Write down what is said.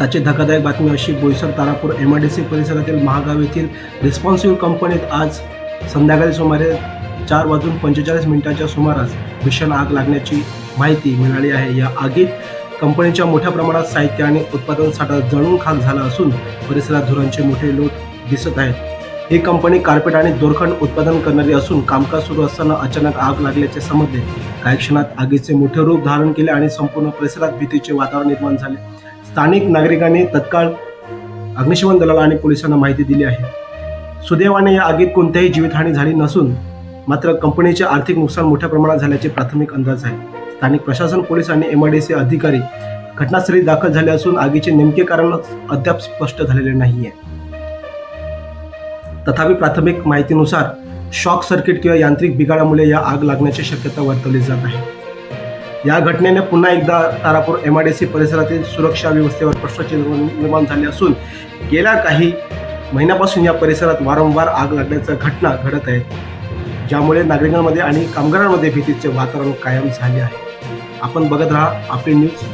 आत्ताची धक्कादायक बातमी अशी Boisar Tarapur M I D C परिसरातील महागाव येथील रिस्पॉन्सिव्ह कंपनीत आज संध्याकाळी सुमारे चार वाजून पंचेचाळीस मिनिटांच्या सुमारास भीषण आग लागण्याची माहिती मिळाली आहे. या आगीत कंपनीच्या मोठ्या प्रमाणात साहित्य आणि उत्पादन साठा जळून खाक झाला असून परिसरात धुरांचे मोठे लोट दिसत आहेत. ही कंपनी कार्पेट आणि दोरखंड उत्पादन करणारी असून कामकाज सुरू असताना अचानक आग लागल्याचे समजले. काही क्षणात आगीचे मोठे रूप धारण केले आणि संपूर्ण परिसरात भीतीचे वातावरण निर्माण झाले. स्थानिक नागरिकांनी तत्काळ अग्निशमन दलाला आणि पोलिसांना माहिती दिली आहे. सुदैवाने या आगीत कोणत्याही जीवितहानी झाली नसून मात्र कंपनीचे आर्थिक नुकसान मोठ्या प्रमाणात झाल्याचे प्राथमिक अंदाज आहे. स्थानिक प्रशासन पोलीस आणि एम अधिकारी घटनास्थळी दाखल झाले असून आगीचे नेमके कारण अद्याप स्पष्ट झालेले नाही आहे तथापि प्राथमिक माहितीनुसार शॉक सर्किट किंवा यांत्रिक बिघाडामुळे या आग लागण्याची शक्यता वर्तवली जात आहे. या घटनेने पुन्हा एकदा Tarapur M I D C परिसरातील सुरक्षा व्यवस्थेवर प्रश्नचिन्ह निर्माण झाले असून गेल्या काही महिन्यापासून या परिसरात वारंवार आग लागण्याच्या घटना घडत आहेत ज्यामुळे नागरिकांमध्ये आणि कामगारांमध्ये भीतीचे वातावरण कायम झाले आहे. आपण बघत राहा आपली न्यूज.